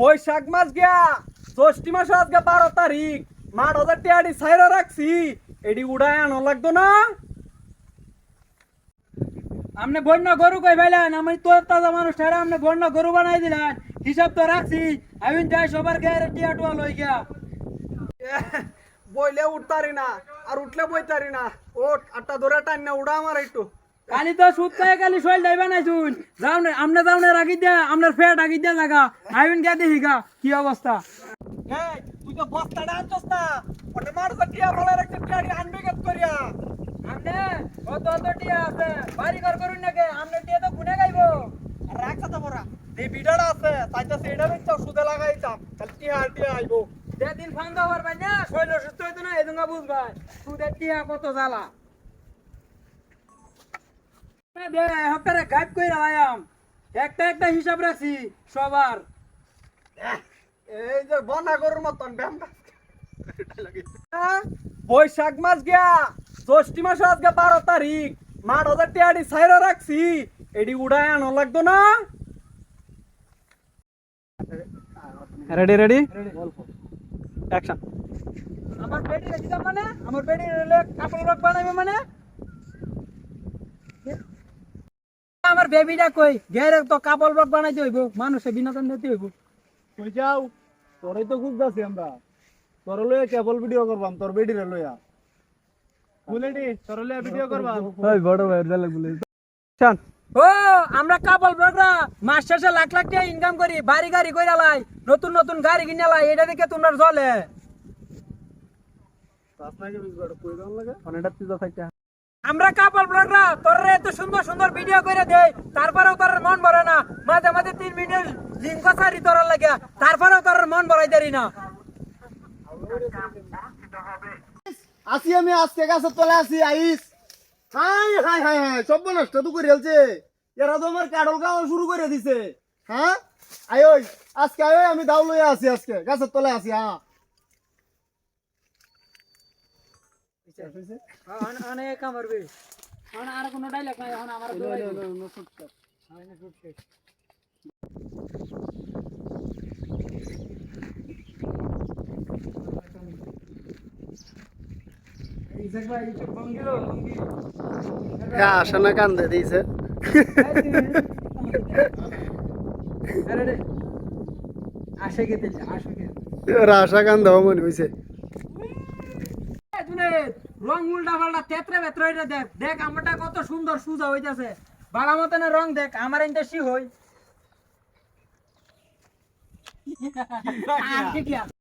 বৈশাখ মাস গিয়া, ষষ্ঠী মাস আজকে বারো তারিখ। মাঠ হাজার টিয়াডি সাইরা রাখছি। এডি উড়ায় আনো লাগতো না? আপনি বন্য গরু কই ভাইলেন আমি তোর তাজা মানুষ ঠেরা আপনি বন্য গরু বানাই দিলেন। হিসাব তো রাখছি, আমি যাই সবার গায়ে টিয়া টুয়া লই গিয়া। বইলে উঠতারি না, আর উঠলে বইতারি না। ওট আটটা ধরে টান না উড়া আমার একটু। কালি তো সুদ খাই কালি শৈল যাইবে না শুন যাও না আমনে যাও না রাখি দিয়া আপনার ফেট রাখি দিয়া জায়গা আইন গিয়া দেখি গা কি অবস্থা? তুই তো বস্তাটা আনছস না। ওটা মাঠ হাজার টিয়া বলে রাখছে টিয়াডি আনবি গেত করিয়া। আমনে কত কত টিয়া আছে? বাড়ি ঘর করুন নাকি? আমনে টিয়া তো গুনে গাইবো। আর রাখছা তো বড়া। এই বিডাটা আছে তাইটা সেটা বেচা সুদে লাগাইতাম। তাহলে টিয়া টিয়া আইবো। যেদিন ফান্দা পারবেন না শৈল সুস্থ হইতো না এদুঙ্গা বুঝবাই। সুদের টিয়া কত জ্বালা। দে হকারে গাইড কই রায়াম একটা একটা হিসাব রাখছি সবার। এই যে বনা গরুর মতন ব্যায়ামটা বৈশাখ মাস গিয়া ষষ্ঠী মাস আজকে বারো তারিখ। মাঠ হাজার টিয়াডি সাইরা রাখছি। এডি উড়ায় আনো লাগতো না? রেডি রেডি অ্যাকশন আমার পেটি রেখে দাও মানে? আমার পেটি রেলে কাপড় রক বানাবে মানে? আমার বেবিটা কই? গেরে তো কাপড় রক বানাইতে হইব মানুষে বিনোদন দিতে হইব। কই যাও তোরই তো খুঁজতাছি আমরা। তোর লইয়া কেবল ভিডিও করবাম তোর বেডিরে লইয়া। বুলেডি তোর লইয়া ভিডিও করবাম ওই বড় ভাই ডালে বলে ও আমরা কাপড় ব্লগরা মাস শেষে লাখ লাখ টাকা ইনকাম করি বাড়ি গাড়ি কইরা লাই নতুন নতুন গাড়ি কিনে লাই এটা দেখে তোমরা থাকতে আমরা কাপড় ব্লগরা তোর সুন্দর ভিডিও করে দেই তারপরেও তোর মন ভরে না। মাঝে মাঝে তিন মিনিট লিঙ্ক সারি তোর লাগে। তারপরেও তোর মন ভরাই দেরি না। আসি আমি আজকে গাছের তলে আসি আইস। হাই হাই হাই হাই সব নষ্ট তো করে ফেলছে। এরা তো আমার কাডল গাওয়া শুরু করে দিছে। হ্যাঁ? আয় ওই আজকে আয় আমি দাও লইয়া আছি আজকে। গাছের তলে আছি হ্যাঁ। অনেক কামড়বি আর কোনো ডাইলগ নাই এখন আমার না কান্দে গেতে ওরা আশা কান্দে মনে হইছে। রং উল্টা পাল্টা তেত্রে বেত্রে দেখ। দেখ আমারটা কত সুন্দর সুজা হইতাছে। বাড়া মতন রং দেখ আমার হই। কি কি আছে?